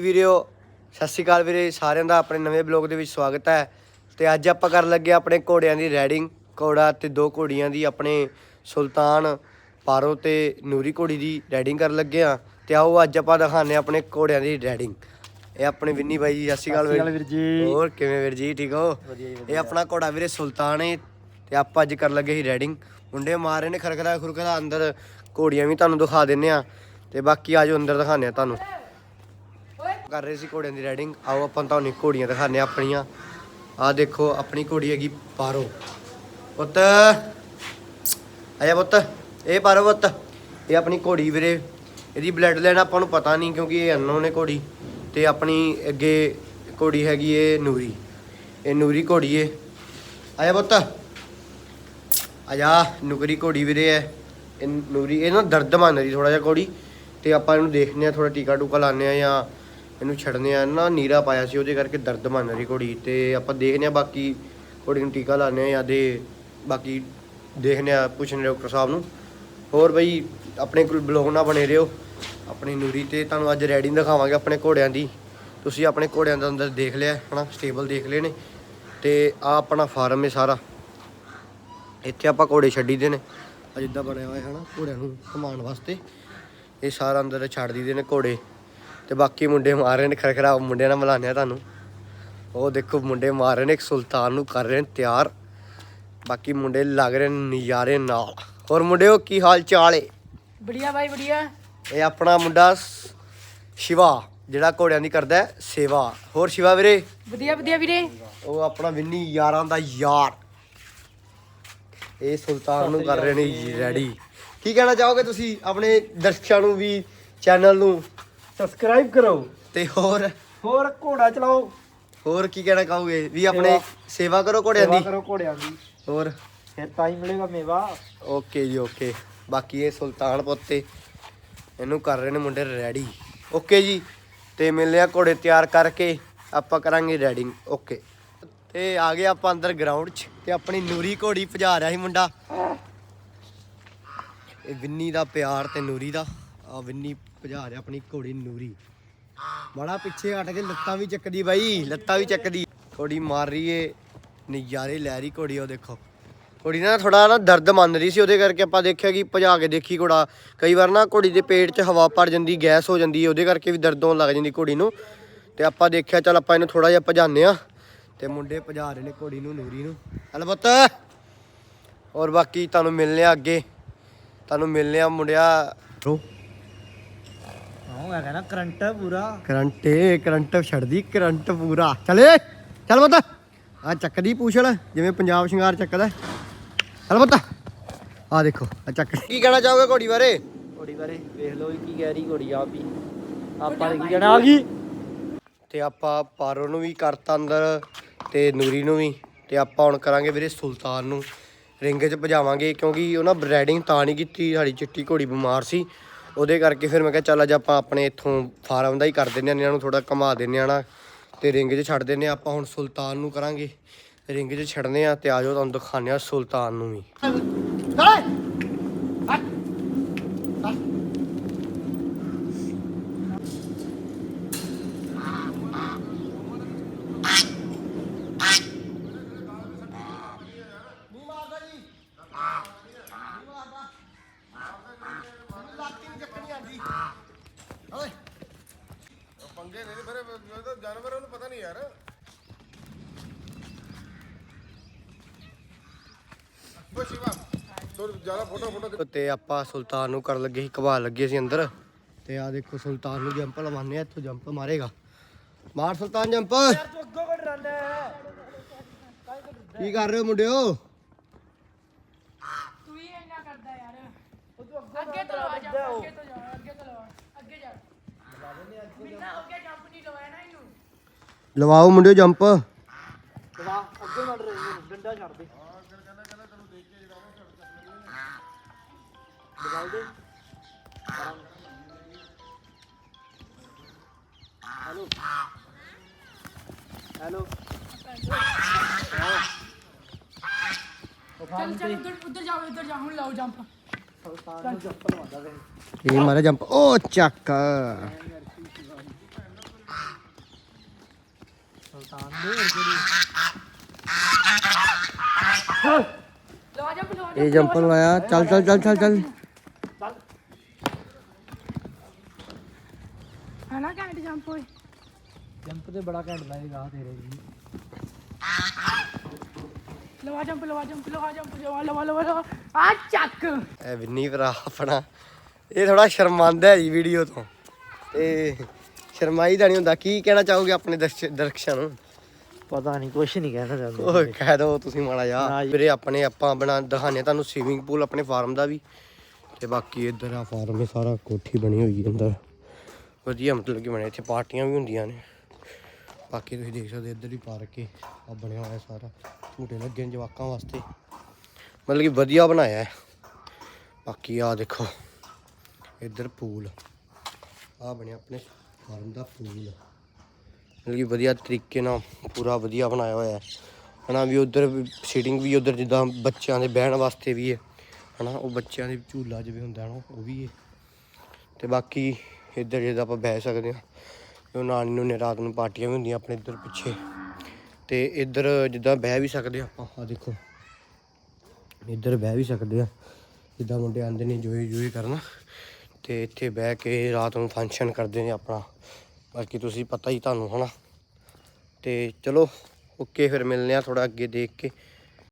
ਵੀਰਿਓ ਸਤਿ ਸ਼੍ਰੀ ਅਕਾਲ ਵੀਰੇ ਸਾਰਿਆਂ ਦਾ ਆਪਣੇ ਨਵੇਂ ਬਲੌਗ ਦੇ ਵਿੱਚ ਸਵਾਗਤ ਹੈ। ਤੇ ਅੱਜ ਆਪਾਂ ਕਰਨ ਲੱਗੇ ਆਪਣੇ ਘੋੜਿਆਂ ਦੀ ਰਾਈਡਿੰਗ ਘੋੜਾ ਤੇ ਦੋ ਘੋੜੀਆਂ ਦੀ ਆਪਣੇ ਸੁਲਤਾਨ ਪਾਰੋ ਤੇ ਨੂਰੀ ਘੋੜੀ ਦੀ ਰਾਈਡਿੰਗ ਕਰਨ ਲੱਗੇ ਆ ਤੇ ਆਓ ਅੱਜ ਆਪਾਂ ਹਾਂ ਆਪਣੇ ਘੋੜਿਆਂ ਦੀ ਰਾਈਡਿੰਗ ਇਹ ਆਪਣੇ ਵਿੰਨੀ ਬਾਈ ਜੀ ਸਤਿ ਸ਼੍ਰੀ ਅਕਾਲ ਵੀਰ ਜੀ। ਹੋਰ ਕਿਵੇਂ ਵੀਰ ਜੀ ਠੀਕ ਹੋ? ਇਹ ਆਪਣਾ ਘੋੜਾ ਵੀਰੇ ਸੁਲਤਾਨ ਹੈ ਤੇ ਆਪਾਂ ਅੱਜ ਕਰਨ ਲੱਗੇ ਸੀ ਰਾਈਡਿੰਗ ਮੁੰਡੇ ਮਾਰੇ ਨੇ ਖਰਖਰਾ ਖੁਰਖਰਾ ਅੰਦਰ ਘੋੜੀਆਂ ਵੀ ਤੁਹਾਨੂੰ ਦਿਖਾ ਦਿੰਨੇ ਆ ਤੇ ਬਾਕੀ ਆਜੋ ਅੰਦਰ ਦਿਖਾਉਂਦੇ ਆ ਤੁਹਾਨੂੰ। ਕਰ ਰਹੇ ਸੀ ਘੋੜਿਆਂ ਦੀ ਰਾਈਡਿੰਗ ਆਓ ਆਪਾਂ ਤੁਹਾਨੂੰ ਘੋੜੀਆਂ ਦਿਖਾਉਂਦੇ ਆ ਆਪਣੀਆਂ। ਆਹ ਦੇਖੋ, ਆਪਣੀ ਘੋੜੀ ਹੈਗੀ ਪਾਰੋ। ਪੁੱਤ। ਆਇਆ ਪੁੱਤ। ਇਹ ਪਾਰੋ ਪੁੱਤ। ਇਹ ਆਪਣੀ ਘੋੜੀ ਵੀਰੇ। ਇਹਦੀ ਬਲੱਡ ਲਾਈਨ ਆਪਾਂ ਨੂੰ ਪਤਾ ਨਹੀਂ ਕਿਉਂਕਿ ਇਹ ਅਨਨੋਨ ਹੈ ਘੋੜੀ। ਤੇ ਆਪਣੀ ਅੱਗੇ ਘੋੜੀ ਹੈਗੀ ਏ ਨੂਰੀ। ਇਹ ਨੂਰੀ ਘੋੜੀ ਏ। ਆਇਆ ਪੁੱਤ। ਆਜਾ ਨੁਕਰੀ ਘੋੜੀ ਵੀਰੇ ਹੈ। ਇਹ ਨੂਰੀ, ਇਹ ਨਾ ਦਰਦ ਮੰਨ ਰਹੀ ਥੋੜਾ ਜਿਹਾ ਘੋੜੀ। ਤੇ ਆਪਾਂ ਇਹਨੂੰ ਦੇਖਨੇ ਆ ਥੋੜਾ ਟੀਕਾ ਟੂਕਾ ਲਾਣੇ ਆ ਜਾਂ ਇਹਨੂੰ ਛੱਡਨੇ ਆ। ਨਾ ਨੀਰਾ ਪਾਇਆ ਸੀ, ਉਹਦੇ ਕਰਕੇ ਦਰਦ ਮੰਨ ਰਹੀ ਘੋੜੀ ਤੇ ਆਪਾਂ ਦੇਖਨੇ ਆ ਬਾਕੀ ਘੋੜੀ ਨੂੰ ਟੀਕਾ ਲਾਣੇ ਆ ਜਾਂ ਦੇ ਬਾਕੀ ਦੇਖਨੇ ਆ ਪੁੱਛਣੇ ਡਾਕਟਰ ਸਾਹਿਬ ਨੂੰ। ਹੋਰ ਬਈ, ਆਪਣੇ ਕੋਲ ਬਲੌਗ ਨਾ ਬਣੇ ਰਹੋ, ਆਪਣੀ ਨੂਰੀ ਤੇ ਤੁਹਾਨੂੰ ਅੱਜ ਰੈਡਿੰਗ ਦਿਖਾਵਾਂਗੇ ਆਪਣੇ ਘੋੜਿਆਂ ਦੀ। ਤੁਸੀਂ ਆਪਣੇ ਘੋੜਿਆਂ ਦਾ ਅੰਦਰ ਦੇਖ ਲਿਆ, ਹਨਾ ਸਟੇਬਲ ਦੇਖ ਲਏ ਨੇ। ਤੇ ਆ ਆਪਣਾ ਫਾਰਮ ਹੈ ਸਾਰਾ। ਇੱਥੇ ਆਪਾਂ ਘੋੜੇ ਛੱਡੀ ਦੇ ਨੇ ਜਿੱਦਾਂ ਬਣਿਆ ਹੋਇਆ ਹੈ ਨਾ ਘੋੜਿਆਂ ਨੂੰ ਘੁਮਾਉਣ ਵਾਸਤੇ। ਇਹ ਸਾਰਾ ਅੰਦਰ ਛੱਡ ਦਈਦੇ ਨੇ ਘੋੜੇ। ਤੇ ਬਾਕੀ ਮੁੰਡੇ ਮਾਰ ਰਹੇ ਨੇ ਖਰਖਰਾ ਮੁੰਡਿਆਂ ਨਾਲ ਮਿਲਾਉਂਦੇ ਆ ਤੁਹਾਨੂੰ। ਉਹ ਦੇਖੋ ਮੁੰਡੇ ਮਾਰ ਰਹੇ ਨੇ ਸੁਲਤਾਨ ਨੂੰ ਕਰ ਰਹੇ ਨੇ ਤਿਆਰ। ਬਾਕੀ ਮੁੰਡੇ ਲੱਗ ਰਹੇ ਨੇ ਨਜ਼ਾਰੇ ਨਾਲ। ਹੋਰ ਮੁੰਡਿਓ ਕੀ ਹਾਲ ਚਾਲ ਏ? ਬੜੀਆ ਬਾਈ ਬੜੀਆ। ਇਹ ਆਪਣਾ ਮੁੰਡਾ ਸ਼ਿਵਾ ਜਿਹੜਾ ਘੋੜਿਆਂ ਦੀ ਕਰਦਾ ਸੇਵਾ। ਹੋਰ ਸ਼ਿਵਾ ਵੀਰੇ? ਵਧੀਆ ਵਧੀਆ ਵੀਰੇ। ਉਹ ਆਪਣਾ ਵਿੰਨੀ ਯਾਰਾਂ ਦਾ ਯਾਰ। ਇਹ ਸੁਲਤਾਨ ਨੂੰ ਕਰ ਰਹੇ ਨੇ ਰੈਡੀ ਕੀ ਕਹਿਣਾ ਚਾਹੋਗੇ ਤੁਸੀਂ ਆਪਣੇ ਦਰਸ਼ਕਾਂ ਨੂੰ ਵੀ ਚੈਨਲ ਨੂੰ? ਸਬਸਕ੍ਰਾਈਬ ਕਰੋ। ਤੇ ਹੋਰ? ਹੋਰ ਘੋੜਾ ਚਲਾਓ। ਹੋਰ ਕੀ ਕਹਿਣਾ ਚਾਹੋਗੇ ਵੀ ਆਪਣੇ ਸੇਵਾ ਕਰੋ ਘੋੜਿਆਂ ਸੇਵਾ ਦੀ ਕਰੋ ਘੋੜਿਆਂ ਦੀ। ਹੋਰ? ਫਿਰ ਤਾਂ ਹੀ ਮਿਲੇਗਾ ਮੇਵਾ। ਓਕੇ ਜੀ ਓਕੇ। ਬਾਕੀ ਇਹ ਸੁਲਤਾਨ ਪੁੱਤੇ ਇਹਨੂੰ ਕਰ ਰਹੇ ਨੇ ਮੁੰਡੇ ਰੈਡੀ ਓਕੇ ਜੀ ਤੇ ਮਿਲਦੇ ਆ ਘੋੜੇ ਤਿਆਰ ਕਰਕੇ। ਆਪਾਂ ਕਰਾਂਗੇ ਰੈਡਿੰਗ ਓਕੇ। ਤੇ ਆ ਗਏ ਆਪਾਂ ਅੰਦਰ ਗਰਾਊਂਡ 'ਚ ਤੇ ਆਪਣੀ ਨੂਰੀ ਘੋੜੀ ਭਜਾ ਰਿਹਾ ਸੀ ਮੁੰਡਾ। ਇਹ ਵਿੰਨੀ ਦਾ ਪਿਆਰ ਤੇ ਨੂਰੀ ਦਾ। ਆ ਵਿੰਨੀ ਭਜਾ ਰਿਹਾ ਆਪਣੀ ਘੋੜੀ ਨੂਰੀ। ਬੜਾ ਪਿੱਛੇ ਹਟ ਕੇ ਲੱਤਾਂ ਵੀ ਚੱਕਦੀ ਬਾਈ, ਲੱਤਾਂ ਵੀ ਚੱਕਦੀ। ਘੋੜੀ ਮਾਰ ਰਹੀ ਏ, ਨਜ਼ਾਰੇ ਲੈ ਰਹੀ ਘੋੜੀ, ਉਹ ਦੇਖੋ। ਘੋੜੀ ਨਾ ਥੋੜਾ ਨਾ ਦਰਦ ਮੰਨ ਰਹੀ ਸੀ, ਉਹਦੇ ਕਰਕੇ ਆਪਾਂ ਦੇਖਿਆ ਕਿ ਭਜਾ ਕੇ ਦੇਖੀ ਘੋੜਾ। ਕਈ ਵਾਰ ਨਾ ਘੋੜੀ ਦੇ ਪੇਟ 'ਚ ਹਵਾ ਭਰ ਜਾਂਦੀ, ਗੈਸ ਹੋ ਜਾਂਦੀ ਹੈ ਉਹਦੇ ਕਰਕੇ ਵੀ ਦਰਦ ਹੋਣ ਲੱਗ ਜਾਂਦੀ ਘੋੜੀ ਨੂੰ। ਤੇ ਆਪਾਂ ਦੇਖਿਆ, ਚਲ ਆਪਾਂ ਇਹਨੂੰ ਥੋੜਾ ਜਿਹਾ ਭਜਾਉਂਦੇ ਆ। ਤੇ ਮੁੰਡੇ ਭਜਾ ਰਹੇ ਨੇ ਘੋੜੀ ਨੂੰ, ਨੂਰੀ ਨੂੰ। ਚੱਲ ਔਰ ਬਾਕੀ ਤੁਹਾਨੂੰ ਮਿਲਨੇ ਆ ਅੱਗੇ। ਤੁਹਾਨੂੰ ਮਿਲਨੇ ਆ ਮੁੰਡਿਆ। ਰੋ ਹਾਂ ਹੈਗਾ ਨਾ ਕਰੰਟ ਪੂਰਾ। ਕਰੰਟ ਏ ਕਰੰਟ ਛੱਡਦੀ ਕਰੰਟ ਪੂਰਾ। ਚਲੇ ਚੱਲ ਪੁੱਤ। ਆ ਚੱਕਦੀ ਪੂਛਲ ਜਿਵੇਂ ਪੰਜਾਬ ਸ਼ਿੰਗਾਰ ਚੱਕਦਾ। ਚੱਲ ਪੁੱਤ। ਆ ਦੇਖੋ ਆ ਚੱਕ। ਕੀ ਕਹਿਣਾ ਚਾਹੋਗੇ ਘੋੜੀ ਬਾਰੇ? ਘੋੜੀ ਬਾਰੇ ਵੇਖ ਲਓ ਕੀ ਕਹਿ ਰਹੀ ਘੋੜੀ ਆਪ ਹੀ। ਆਪਾਂ ਨੇ ਕੀ ਕਹਿਣਾ? ਆ ਗਈ ਤੇ ਆਪਾਂ ਪਾਰੋ ਨੂੰ ਵੀ ਕਰਤਾ ਅੰਦਰ ਤੇ ਨੂਰੀ ਨੂੰ ਵੀ। ਤੇ ਆਪਾਂ ਹੁਣ ਕਰਾਂਗੇ ਵੀਰੇ ਸੁਲਤਾਨ ਨੂੰ। ਰਿੰਗ 'ਚ ਭਜਾਵਾਂਗੇ ਕਿਉਂਕਿ ਉਹ ਨਾ ਰਾਈਡਿੰਗ ਤਾਂ ਨਹੀਂ ਕੀਤੀ ਸਾਡੀ ਚਿੱਟੀ ਘੋੜੀ ਬਿਮਾਰ ਸੀ। ਉਹਦੇ ਕਰਕੇ ਫਿਰ ਮੈਂ ਕਿਹਾ ਚੱਲ ਅੱਜ ਆਪਾਂ ਆਪਣੇ ਇੱਥੋਂ ਫਾਰਮ ਦਾ ਹੀ ਕਰ ਦਿੰਦੇ ਆ ਇਹਨਾਂ ਨੂੰ ਥੋੜਾ ਘੁਮਾ ਦਿੰਦੇ ਆ ਨਾ ਤੇ ਰਿੰਗ 'ਚ ਛੱਡ ਦਿੰਦੇ ਆ ਆਪਾਂ ਹੁਣ ਸੁਲਤਾਨ ਨੂੰ ਕਰਾਂਗੇ। ਰਿੰਗ 'ਚ ਛੱਡਨੇ ਆ ਤੇ ਆਜੋ ਤੁਹਾਨੂੰ ਦਿਖਾਉਂਦੇ ਆ ਸੁਲਤਾਨ ਨੂੰ ਵੀ ਪੰਗੇ ਨਹੀਂ ਫਿਰ ਮੈਨੂੰ ਤਾਂ ਤਾਂ ਨਹੀਂ ਯਾਰ। ਤੇ ਆਪਾਂ ਸੁਲਤਾਨ ਨੂੰ ਕਰਨ ਲੱਗੇ ਸੀ ਕਬਾਲ ਲੱਗੇ ਸੀ ਅੰਦਰ। ਤੇ ਆ ਦੇਖੋ ਸੁਲਤਾਨ ਨੂੰ ਜੰਪ ਲਵਾਉਂਦੇ ਆ ਇੱਥੋਂ ਜੰਪ ਮਾਰੇਗਾ। ਮਾਰ ਸੁਲਤਾਨ ਜੰਪ। ਕੀ ਕਰ ਰਹੇ ਹੋ ਮੁੰਡਿਓ? ਤੂੰ ਹੀ ਇੰਨਾ ਕਰਦਾ ਯਾਰ। ਅੱਗੇ ਤੋਂ ਲਵਾ ਜਾ ਅੱਗੇ ਤੋਂ ਜਾ ਅੱਗੇ ਤੋਂ ਲਵਾ ਅੱਗੇ ਜਾ ਮਿੰਨਾ ਹੋ ਗਿਆ ਜੰਪ ਨਹੀਂ ਲਵਾਇਆ ਨਾ ਲਵਾਓ ਮੁੰਡਿਓ ਜੰਪ। ਹੈਲੋ ਚੱਲ ਚੱਲ ਉਧਰ ਉਧਰ ਜਾਓ ਉਧਰ ਜਾ ਹੁਣ ਲਾਓ ਜੰਪ। ਸੁਲਤਾਨ ਜੰਪ ਲਵਾਉਂਦਾ ਵੇ ਇਹ ਮਾਰਾ ਜੰਪ। ਓ ਚੱਕ। ਇਹ ਜੰਪਰ ਲਾਇਆ ਚੱਲ ਚੱਲ ਚੱਲ ਚੱਲ ਚੱਲ। ਹਨਾ ਘੈਂਟ ਜੰਪ ਹੋਏ ਜੰਪ ਤੇ ਬੜਾ ਘੈਂਟ ਲੱਗੇਗਾ ਤੇਰੇ ਜੀ ਲਵਾ ਜੰਪ ਲਵਾ ਜੰਪ ਲਵਾ ਜੰਪ ਲਵਾ ਲਵਾ ਲਵਾ ਆ ਚੱਕ। ਇਹ ਵਿੰਨੀ ਭਰਾ ਆਪਣਾ। ਇਹ ਥੋੜਾ ਸ਼ਰਮਾਂਦਾ ਹੈ ਜੀ ਵੀਡੀਓ ਤੋਂ। ਤੇ ਸ਼ਰਮਾਈ ਦਾ ਨਹੀਂ ਹੁੰਦਾ। ਕੀ ਕਹਿਣਾ ਚਾਹੋਗੇ ਆਪਣੇ ਦਰਸ਼- ਦਰਸ਼ਕਾਂ ਨੂੰ? ਪਤਾ ਨਹੀਂ ਕੁਛ ਨਹੀਂ ਕਹਿਣਾ ਚਾਹੁੰਦਾ ਓਏ ਕਹਿ ਦੋ ਤੁਸੀਂ ਮਾੜਾ ਜੀ। ਵੀਰੇ ਆਪਣੇ ਆਪਾਂ ਬਣਾ ਦਿਖਾਣੇ ਤੁਹਾਨੂੰ ਸਵੀਮਿੰਗ ਪੂਲ ਆਪਣੇ ਫਾਰਮ ਦਾ ਵੀ। ਤੇ ਬਾਕੀ ਇੱਧਰ ਆ ਫਾਰਮ ਇਹ ਸਾਰਾ ਕੋਠੀ ਬਣੀ ਹੋਈ ਹੈ ਅੰਦਰ। ਵਧੀਆ ਮਤਲਬ ਕਿ ਬਣੇ ਇੱਥੇ ਪਾਰਟੀਆਂ ਵੀ ਹੁੰਦੀਆਂ ਨੇ। ਬਾਕੀ ਤੁਸੀਂ ਦੇਖ ਸਕਦੇ ਇੱਧਰ ਹੀ ਪਾਰਕ ਹੈ। ਆ ਬਣਿਆ ਹੋਇਆ ਸਾਰਾ। ਝੂਟੇ ਲੱਗੇ ਨੇ ਜਵਾਕਾਂ ਵਾਸਤੇ। ਮਤਲਬ ਕਿ ਵਧੀਆ ਬਣਾਇਆ ਹੈ। ਬਾਕੀ ਆ ਦੇਖੋ ਇੱਧਰ ਪੂਲ ਆ ਬਣਿਆ ਆਪਣੇ ਫਾਰਮ ਦਾ ਪੂਲ ਕਿ ਵਧੀਆ ਤਰੀਕੇ ਨਾਲ ਪੂਰਾ ਵਧੀਆ ਬਣਾਇਆ ਹੋਇਆ ਹੈ। ਹਨਾ ਵੀ ਉਧਰ ਸੀਟਿੰਗ ਵੀ ਉਧਰ ਜਿੱਦਾਂ ਬੱਚਿਆਂ ਦੇ ਬਹਿਣ ਵਾਸਤੇ ਵੀ ਹੈ। ਹਨਾ ਉਹ ਬੱਚਿਆਂ ਦੇ ਝੂਲਾ ਜਿਵੇਂ ਹੁੰਦਾ ਨਾ, ਉਹ ਵੀ ਹੈ। ਤੇ ਬਾਕੀ ਇੱਧਰ ਜਿੱਦਾਂ ਆਪਾਂ ਬਹਿ ਸਕਦੇ ਹਾਂ, ਉਹ ਨਾਨੀ ਨੂੰ ਨੇ ਰਾਤ ਨੂੰ ਪਾਰਟੀਆਂ ਵੀ ਹੁੰਦੀਆਂ ਆਪਣੇ ਇੱਧਰ ਪਿੱਛੇ। ਤੇ ਇੱਧਰ ਜਿੱਦਾਂ ਬਹਿ ਵੀ ਸਕਦੇ ਹਾਂ ਆਪਾਂ ਆ ਦੇਖੋ। ਇੱਧਰ ਬਹਿ ਵੀ ਸਕਦੇ ਆ ਜਿੱਦਾਂ ਮੁੰਡੇ ਆਂਦੇ ਨੇ ਜੋਏ ਜੋਈ ਕਰਨਾ। ਤੇ ਇੱਥੇ ਬਹਿ ਕੇ ਰਾਤ ਨੂੰ ਫੰਕਸ਼ਨ ਕਰਦੇ ਨੇ ਆਪਣਾ। ਬਾਕੀ ਤੁਸੀਂ ਪਤਾ ਹੀ ਤੁਹਾਨੂੰ, ਹਨਾ? ਤੇ ਚਲੋ, ਓਕੇ, ਫਿਰ ਮਿਲਨੇ ਆ ਥੋੜਾ ਅੱਗੇ ਦੇਖ ਕੇ।